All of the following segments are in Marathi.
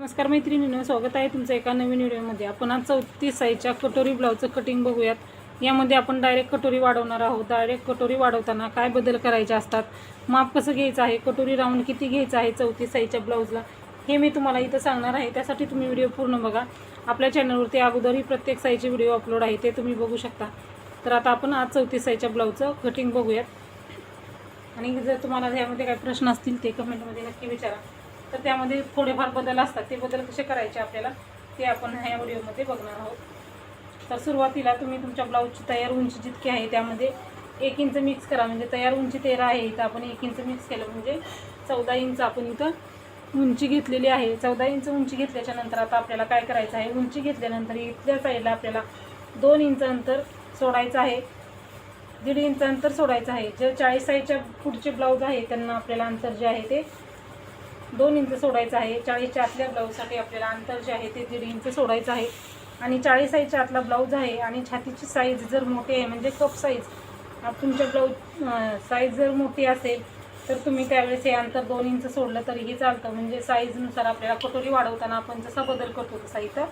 नमस्कार मैत्रिणीनं स्वागत आहे तुमचं एका नवीन व्हिडिओमध्ये. आपण आज चौतीस साईजच्या कटोरी ब्लाऊजचं कटिंग बघूयात. यामध्ये आपण डायरेक्ट कटोरी वाढवणार आहोत. डायरेक्ट कटोरी वाढवताना काय बदल करायचे असतात? माप कसं घ्यायचं आहे? कटोरी राऊंड किती घ्यायचं आहे चौतीस साईजच्या ब्लाऊजला? हे मी तुम्हाला इथं सांगणार आहे. त्यासाठी तुम्ही व्हिडिओ पूर्ण बघा. आपल्या चॅनलवरती अगोदरही प्रत्येक साईजचे व्हिडिओ अपलोड आहे ते तुम्ही बघू शकता. तर आता आपण आज चौतीस साईजच्या ब्लाऊजचं कटिंग बघूयात. आणि जर तुम्हाला यामध्ये काही प्रश्न असतील ते कमेंटमध्ये नक्की विचारा. तर त्यामध्ये थोडेफार बदल असतात. ते बदल कसे करायचे आपल्याला ते आपण ह्या व्हिडिओमध्ये बघणार आहोत. तर सुरुवातीला तुम्ही तुमच्या ब्लाऊजची तयार उंची जितकी आहे त्यामध्ये एक इंच मिक्स करा. म्हणजे तयार उंची तेरा आहे इथं. आपण एक इंच मिक्स केलं म्हणजे चौदा इंच आपण इथं उंची घेतलेली आहे. चौदा इंच उंची घेतल्याच्या नंतर आता आपल्याला काय करायचं आहे? उंची घेतल्यानंतर इथल्या साईडला आपल्याला दोन इंच अंतर सोडायचं आहे. दीड इंच अंतर सोडायचं आहे. जे चाळीस साईजच्या पुढचे ब्लाऊज आहे त्यांना आपल्याला अंतर जे आहे ते दोन इंच सोडायचं आहे. चाळीसच्या आतल्या ब्लाऊजसाठी आपल्याला अंतर जे आहे ते दीड इंच सोडायचं आहे. आणि चाळीस साईजच्या आतला ब्लाऊज आहे आणि छातीची साईज जर मोठी आहे म्हणजे कप साईज तुमच्या ब्लाऊज साईज जर मोठी असेल तर तुम्ही त्यावेळेस हे अंतर दोन इंच सोडलं तरीही चालतं. म्हणजे साईजनुसार आपल्याला कटोरी वाढवताना आपण जसा बदल करतो तसा इथं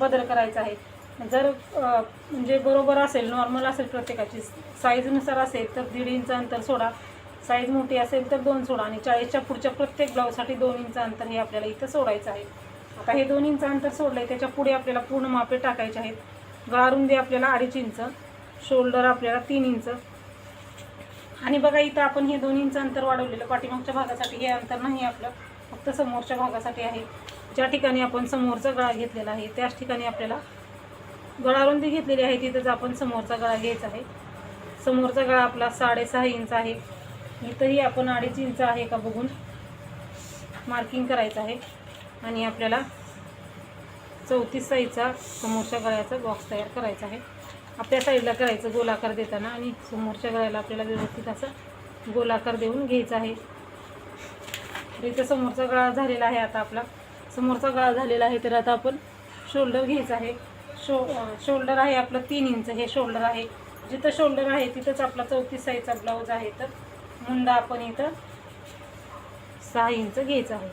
बदल करायचा आहे. जर म्हणजे बरोबर असेल नॉर्मल असेल प्रत्येकाची साईजनुसार असेल तर दीड इंच अंतर सोडा. साईज मोठी असेल तर दोन सोडा आणि चाळीसच्या पुढच्या प्रत्येक ब्लाऊजसाठी दोन इंच अंतर हे आपल्याला इथं सोडायचं आहे. आता हे दोन इंच अंतर सोडलं आहे त्याच्या पुढे आपल्याला पूर्ण मापे टाकायचे आहेत. गळारुंदी आपल्याला अडीच इंच शोल्डर आपल्याला तीन इंच आणि बघा इथं आपण हे दोन इंच अंतर वाढवलेलं पाठीमागच्या भागासाठी हे अंतर नाही आपलं फक्त समोरच्या भागासाठी आहे. ज्या ठिकाणी आपण समोरचा गळा घेतलेला आहे त्याच ठिकाणी आपल्याला गळारुंदी घेतलेली आहे तिथंच आपण समोरचा गळा घ्यायचा आहे. समोरचा गळा आपला साडेसहा इंच आहे. इथंही आपण अडीच इंच आहे का बघून मार्किंग करायचं आहे. आणि आपल्याला चौतीस साईजचा समोरच्या गळ्याचा बॉक्स तयार करायचा आहे. आपल्या साईडला करायचं गोलाकार देताना आणि समोरच्या गळ्याला आपल्याला व्यवस्थित असं गोलाकार देऊन घ्यायचा आहे. इथं समोरचा गळा झालेला आहे आता आपला. समोरचा गळा झालेला आहे तर आता आपण शोल्डर घ्यायचं आहे. शो शोल्डर आहे आपलं तीन इंच. हे शोल्डर आहे. जिथं शोल्डर आहे तिथंच आपला चौतीस साईजचा ब्लाऊज आहे तर मुंदा आपण इथं सहा इंच घ्यायचा आहे.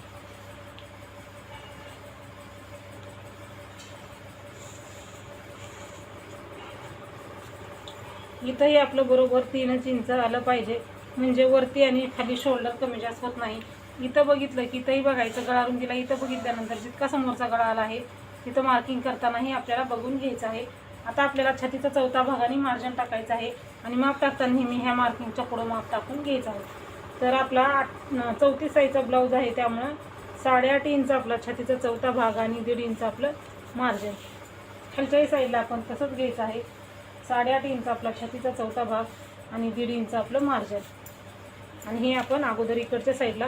इथंही आपलं बरोबर तीनच इंच आलं पाहिजे. म्हणजे वरती आणि खाली शोल्डर कमी जास्त होत नाही. इथं बघितलं की इथंही बघायचं गळा रुंदीला इथं बघितल्यानंतर जितका समोरचा गळा आला आहे तिथं मार्किंग करतानाही आपल्याला बघून घ्यायचं आहे. आता आपल्याला छातीचा चौथा भागाने मार्जिन टाकायचं आहे. आणि माप टाकताना नेहमी ह्या मार्किंगच्या पुढं माप टाकून घ्यायचं आहे. तर आपला आठ चौतीस साईजचा ब्लाऊज आहे त्यामुळं साडेआठ इंच आपला छातीचा चौथा भाग आणि दीड इंच आपलं मार्जिन खालच्याही साईडला आपण तसंच घ्यायचं आहे. साडेआठ इंच आपला छातीचा चौथा भाग आणि दीड इंच आपलं मार्जिन आणि हे आपण अगोदर इकडच्या साईडला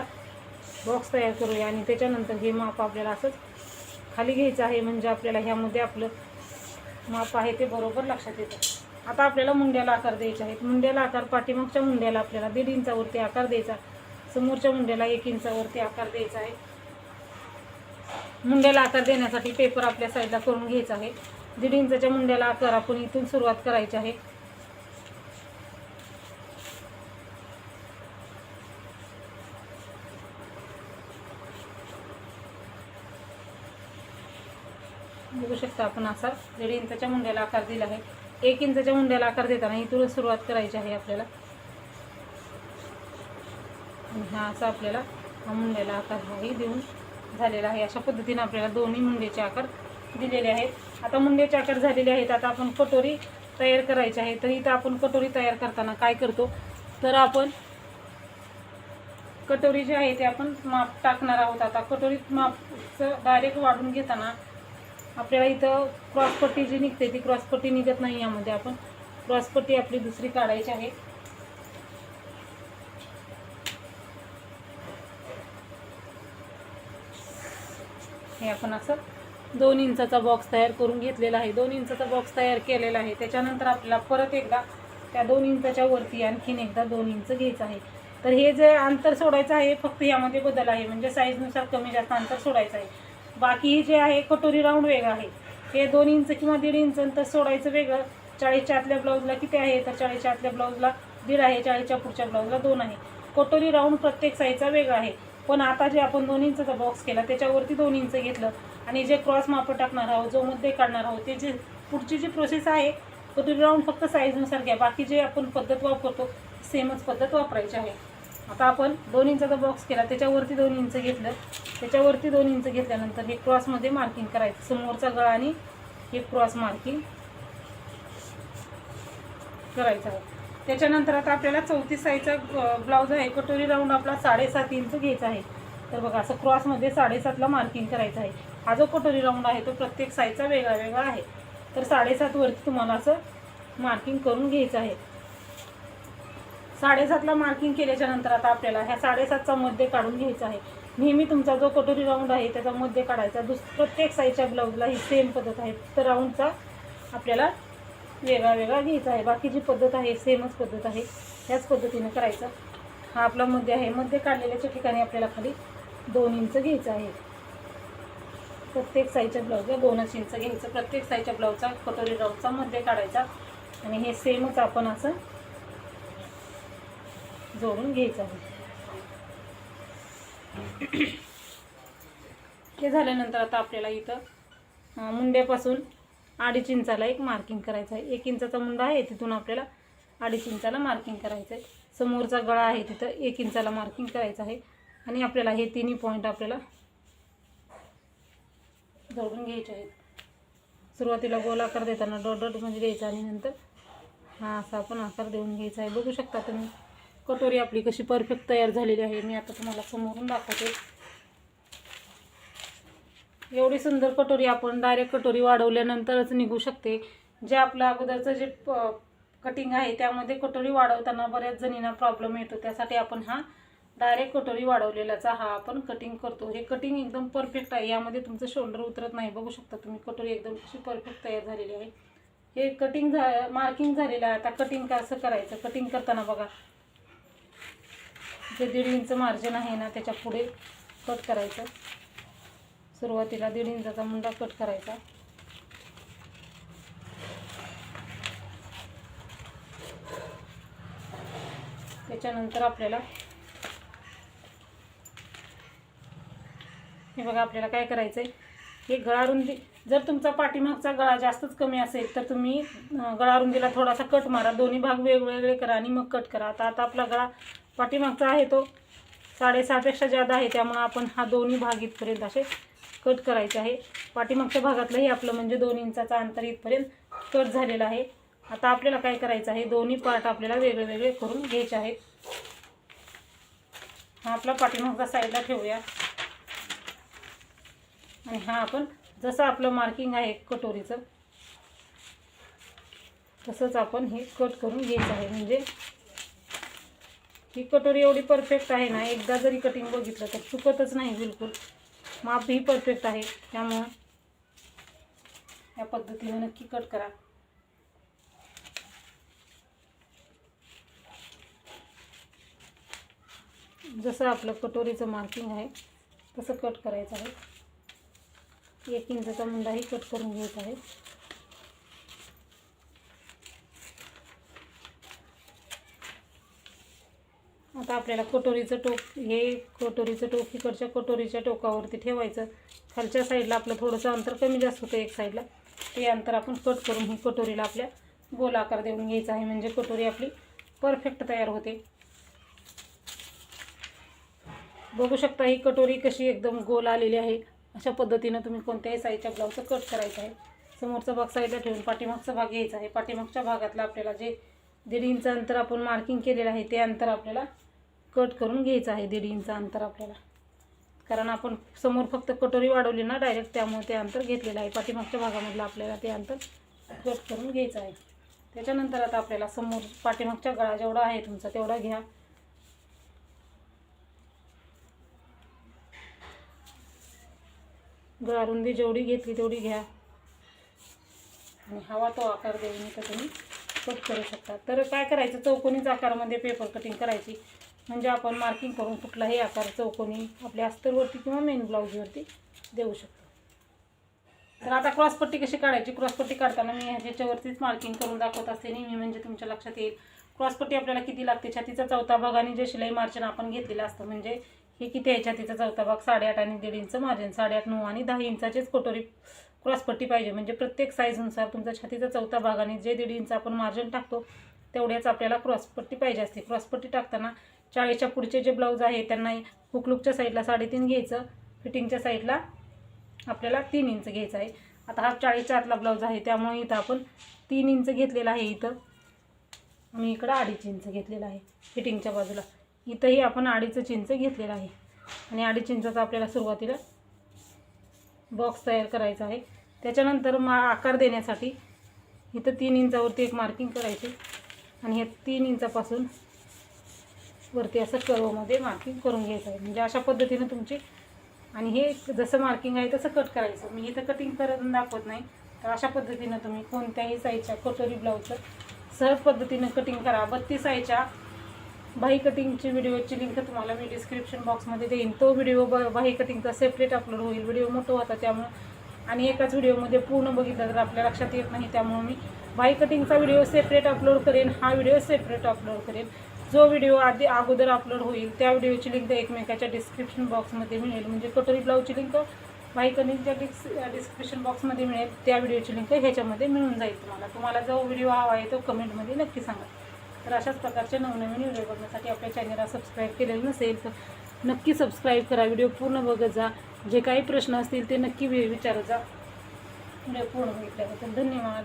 बॉक्स तयार करूया. आणि त्याच्यानंतर हे माप आपल्याला असंच खाली घ्यायचं आहे. म्हणजे आपल्याला ह्यामध्ये आपलं माप आहे ते बरोबर लक्षात येतं. आता आपल्याला मुंड्याला आकार द्यायचे आहेत मुंड्याला आकार पाठीमागच्या मुंड्याला आपल्याला दीड इंचावरती आकार द्यायचा. समोरच्या मुंड्याला एक इंचावरती आकार द्यायचा आहे. मुंड्याला आकार देण्यासाठी पेपर आपल्या साईडला करून घ्यायचा आहे. दीड इंचाच्या मुंड्याला आकार आपण इथून सुरुवात करायची आहे. बघू शकता आपण असा. दीड इंचाच्या मुंड्याला आकार दिला आहे. एक इंचाच्या मुंड्याला आकार देताना इथूनच सुरुवात करायची आहे आपल्याला. आणि हा असा आपल्याला हा मुंड्याला आकार हाही देऊन झालेला आहे. अशा पद्धतीने आपल्याला दोन्ही मुंड्याचे आकार दिलेले आहेत. आता मुंड्याचे आकार झालेले आहेत. आता आपण कटोरी तयार करायची आहे. तर इथं आपण कटोरी तयार करताना काय करतो? तर आपण कटोरी जी आहे ते आपण माप टाकणार आहोत. आता कटोरीत मापचं डायरेक्ट वाढून घेताना आपल्याला इथं क्रॉसपट्टी जी निघते ती क्रॉसपट्टी निघत नाही यामध्ये आपण. क्रॉसपट्टी आपली दुसरी काढायची आहे. हे आपण असं दोन इंचाचा बॉक्स तयार करून घेतलेला आहे. दोन इंचाचा बॉक्स तयार केलेला आहे. त्याच्यानंतर आपल्याला परत एकदा त्या दोन इंचाच्या वरती आणखीन एकदा दोन इंच घ्यायचं आहे. तर हे जे अंतर सोडायचं आहे फक्त यामध्ये बदल आहे. म्हणजे साईजनुसार कमी जास्त अंतर सोडायचं आहे. बाकी जे आहे कटोरी राऊंड वेगळं आहे. हे दोन इंच किंवा दीड इंच नंतर सोडायचं वेगळं. चाळीसच्या आतल्या ब्लाऊजला किती आहे तर चाळीसच्या आतल्या ब्लाऊजला दीड आहे चाळीसच्या पुढच्या ब्लाऊजला दोन आहे. कटोरी राऊंड प्रत्येक साईजचा वेगळा आहे. पण आता जे आपण दोन इंचचा बॉक्स केला त्याच्यावरती दोन इंच घेतलं आणि जे क्रॉस मापं टाकणार आहोत जो मुद्दे काढणार आहोत ते जे पुढची जी प्रोसेस आहे कटोरी राऊंड फक्त साईजनुसार घ्या. बाकी जे आपण पद्धत वापरतो सेमच पद्धत वापरायची आहे. आता आपण दोन इंचाचा बॉक्स केला त्याच्यावरती दोन इंच घेतलं त्याच्यावरती दोन इंच घेतल्यानंतर हे क्रॉसमध्ये मार्किंग करायचं. समोरचा गळा आणि हे क्रॉस मार्किंग करायचं आहे. त्याच्यानंतर आता आपल्याला चौतीस साईजचा ब्लाऊज आहे. कटोरी राऊंड आपला साडेसात इंच घ्यायचा आहे. तर बघा असं क्रॉसमध्ये साडेसातला मार्किंग करायचं आहे. हा जो कटोरी राऊंड आहे तो प्रत्येक साईजचा वेगळा वेगळा आहे. तर साडेसातवरती तुम्हाला असं मार्किंग करून घ्यायचं आहे. साडेसातला मार्किंग केल्याच्यानंतर आता आपल्याला ह्या साडेसातचा मध्य काढून घ्यायचा आहे. नेहमी तुमचा जो कटोरी राऊंड आहे त्याचा मध्य काढायचा. दुस प्रत्येक साईजच्या ब्लाऊजला ही सेम पद्धत आहे. तर राऊंडचा आपल्याला वेगळा वेगळा घ्यायचा आहे. बाकी जी पद्धत आहे सेमच पद्धत आहे. ह्याच पद्धतीनं करायचं. हा आपला मध्य आहे. मध्य काढलेल्याच्या ठिकाणी आपल्याला खाली दोन इंच घ्यायचं आहे. प्रत्येक साईजच्या ब्लाऊजला दोनच इंच घ्यायचं. प्रत्येक साईजच्या ब्लाऊजचा कटोरी राऊंडचा मध्य काढायचा. आणि हे सेमच आपण असं जोडून घ्यायचं आहे. हे झाल्यानंतर आता आपल्याला इथं मुंड्यापासून अडीच इंचाला एक मार्किंग करायचं आहे. एक इंचाचा मुंडा आहे तिथून आपल्याला अडीच इंचाला मार्किंग करायचं आहे. समोरचा गळा आहे तिथं एक इंचाला मार्किंग करायचं आहे. आणि आपल्याला हे तिन्ही पॉईंट आपल्याला जोडून घ्यायचे आहेत. सुरुवातीला गोल आकार देताना डॉट डॉट म्हणजे द्यायचा आणि नंतर हा असा आपण आकार देऊन घ्यायचा आहे. बघू शकता तुम्ही. कटोरी आपली कशी परफेक्ट तयार झालेली आहे मी आता तुम्हाला समोरून दाखवते. एवढी सुंदर कटोरी आपण डायरेक्ट कटोरी वाढवल्यानंतरच निघू शकते. जे आपलं अगोदरचं जे कटिंग आहे त्यामध्ये कटोरी वाढवताना बऱ्याच जणींना प्रॉब्लेम येतो. त्यासाठी आपण हा डायरेक्ट कटोरी वाढवलेल्याचा हा आपण कटिंग करतो. हे कटिंग एकदम परफेक्ट आहे. यामध्ये तुमचं शोल्डर उतरत नाही. बघू शकता तुम्ही कटोरी एकदम कशी परफेक्ट तयार झालेली आहे. हे कटिंग झा मार्किंग झालेलं आहे. आता कटिंग कसं करायचं? कटिंग करताना बघा. जे दीड इंच मार्जिन आहे ना त्याच्या पुढे कट करायचं. सुरुवातीला दीड इंचाचा मुंडा कट करायचा. त्याच्यानंतर आपल्याला हे बघा आपल्याला काय करायचं आहे हे गळारुंदी जर तुमचा पाठीमागचा गळा जास्तच कमी असेल तर तुम्ही गळारुंदीला थोडासा कट मारा. दोन्ही भाग वेगवेगळे करा आणि मग कट करा. आता आता आपला गळा पाठीमागचा आहे तो. साडेसहापेक्षा जादा आहे त्यामुळं आपण हा दोन्ही भाग इथपर्यंत असे कट करायचे आहे. पाठीमागच्या भागातलंही आपलं म्हणजे दोन इंचाचा अंतर इथपर्यंत कट झालेला आहे. आता आपल्याला काय करायचं आहे? दोन्ही पार्ट आपल्याला वेगळे वेगळे करून घ्यायचे आहेत. हा आपला पाठीमागचा साईडला ठेवूया. आणि हा आपण जसं आपलं मार्किंग आहे कटोरीचं तसंच आपण हे कट करून घ्यायचं आहे. म्हणजे ही कटोरी एवढी परफेक्ट आहे ना एकदा जरी कटिंग बघितलं तर चुकतच नाही बिलकुल. माप ही परफेक्ट आहे त्यामुळं या पद्धतीने नक्की कट करा. जसं आपलं कटोरीचं मार्किंग आहे तसं कट करायचं आहे. एक इंचाचा मुंडाही कट करून घ्यायचा आहे. आता आपल्याला कटोरीचं टोक हे कटोरीचं टोक इकडच्या कटोरीच्या टोकावरती ठेवायचं. खालच्या साईडला आपलं थोडंसं अंतर कमी जास्त होतं एक साईडला. ते अंतर आपण कट करून ही कटोरीला आपल्या गोल आकार देऊन घ्यायचा आहे. म्हणजे कटोरी आपली परफेक्ट तयार होते. बघू शकता ही कटोरी कशी एकदम गोल आलेली आहे. अशा पद्धतीनं तुम्ही कोणत्याही साईजच्या ब्लाऊजचं कट करायचं आहे. समोरचा भाग साईडला ठेवून पाठीमागचा भाग घ्यायचा आहे. पाठीमागच्या भागातला आपल्याला जे दीड इंच अंतर आपण मार्किंग केलेलं आहे ते अंतर आपल्याला कट करून घ्यायचं आहे दीड इंच अंतर आपल्याला. कारण आपण समोर फक्त कटोरी वाढवली ना डायरेक्ट त्यामुळे ते अंतर घेतलेलं आहे. पाठीमागच्या भागामधलं आपल्याला ते अंतर कट करून घ्यायचं आहे. त्याच्यानंतर आता आपल्याला समोर पाठीमागच्या गळा जेवढा आहे तुमचा तेवढा घ्या. गळारुंदी जेवढी घेतली तेवढी घ्या. आणि हवा तो आकार देऊन तर तुम्ही कट करू शकता. तर काय करायचं? चौकोनीच आकारामध्ये पेपर कटिंग करायची. म्हणजे आपण मार्किंग करून कुठलाही आकार चौकोनी आपल्या अस्तरवरती किंवा मेन ब्लाऊजवरती देऊ शकतो. तर आता क्रॉसपट्टी कशी काढायची? क्रॉसपट्टी काढताना मी ह्याच्यावरतीच मार्किंग करून दाखवत असते. नेहमी म्हणजे तुमच्या लक्षात येईल. क्रॉसपट्टी आपल्याला किती लागते? छातीचा चौथा भाग आणि जे शिलाई मार्जिन आपण घेतलेलं असतं म्हणजे हे किती आहे? छातीचा चौथा भाग साडेआठ आणि दीड इंच मार्जिन साडेआठ नऊ आणि दहा इंचाचेच कटोरी क्रॉसपट्टी पाहिजे. म्हणजे प्रत्येक साईजनुसार तुमचा छातीचा चौथा भाग आणि जे दीड इंच आपण मार्जिन टाकतो तेवढ्याच आपल्याला क्रॉसपट्टी पाहिजे असते. क्रॉसपट्टी टाकताना चाळीच्या पुढचे जे ब्लाऊज आहे त्यांना हुकलुकच्या साईडला साडेतीन घ्यायचं फिटिंगच्या साईडला आपल्याला तीन इंच घ्यायचं आहे. आता हा चाळीसच्या आतला ब्लाऊज आहे त्यामुळे इथं आपण तीन इंच घेतलेला आहे इथं. आणि इकडं अडीच इंच घेतलेला आहे फिटिंगच्या बाजूला. इथंही आपण अडीच इंच घेतलेला आहे. आणि अडीच इंचाचा आपल्याला सुरुवातीला बॉक्स तयार करायचा आहे. त्याच्यानंतर मा आकार देण्यासाठी इथं तीन इंचावरती एक मार्किंग करायची. आणि हे तीन इंचापासून वरती असं कर्वमध्ये मार्किंग करून घ्यायचं आहे. म्हणजे अशा पद्धतीनं तुमची आणि हे जसं मार्किंग आहे तसं कट करायचं. मी इथं कटिंग करत दाखवत नाही. तर अशा पद्धतीनं तुम्ही कोणत्याही साईजच्या कटोरी ब्लाऊजचं सहज पद्धतीनं कटिंग करा. बत्तीस साईजच्या बाही कटिंगची व्हिडिओची लिंक तुम्हाला मी डिस्क्रिप्शन बॉक्समध्ये देईन. तो व्हिडिओ ब बाही कटिंगचा सेपरेट अपलोड होईल. व्हिडिओ मोठा होता त्यामुळं आणि एकाच व्हिडिओमध्ये पूर्ण बघितलं तर आपल्या लक्षात येत नाही. त्यामुळं मी बाही कटिंगचा व्हिडिओ सेपरेट अपलोड करेन. हा व्हिडिओ सेपरेट अपलोड करेन. जो व्हिडिओ आधी अगोदर अपलोड होईल त्या व्हिडिओची लिंक एकमेकाच्या डिस्क्रिप्शन बॉक्समध्ये मिळेल. म्हणजे कटोरी ब्लाऊजची लिंक बाही कटिंगच्या डिस्क्रिप्शन बॉक्समध्ये मिळेल. त्या व्हिडिओची लिंक ह्याच्यामध्ये मिळून जाईल तुम्हाला. तुम्हाला जो व्हिडिओ हवा आहे तो कमेंटमध्ये नक्की सांगा. तर अशाच प्रकारचे नवनवीन व्हिडिओ बघण्यासाठी आपल्या चॅनलला सबस्क्राईब केलेलं नसेल तर नक्की सबस्क्राईब करा. व्हिडिओ पूर्ण बघत जा. जे काही प्रश्न असतील ते नक्की वि- विचारत जा. व्हिडिओ पूर्ण बघितल्याबद्दल धन्यवाद.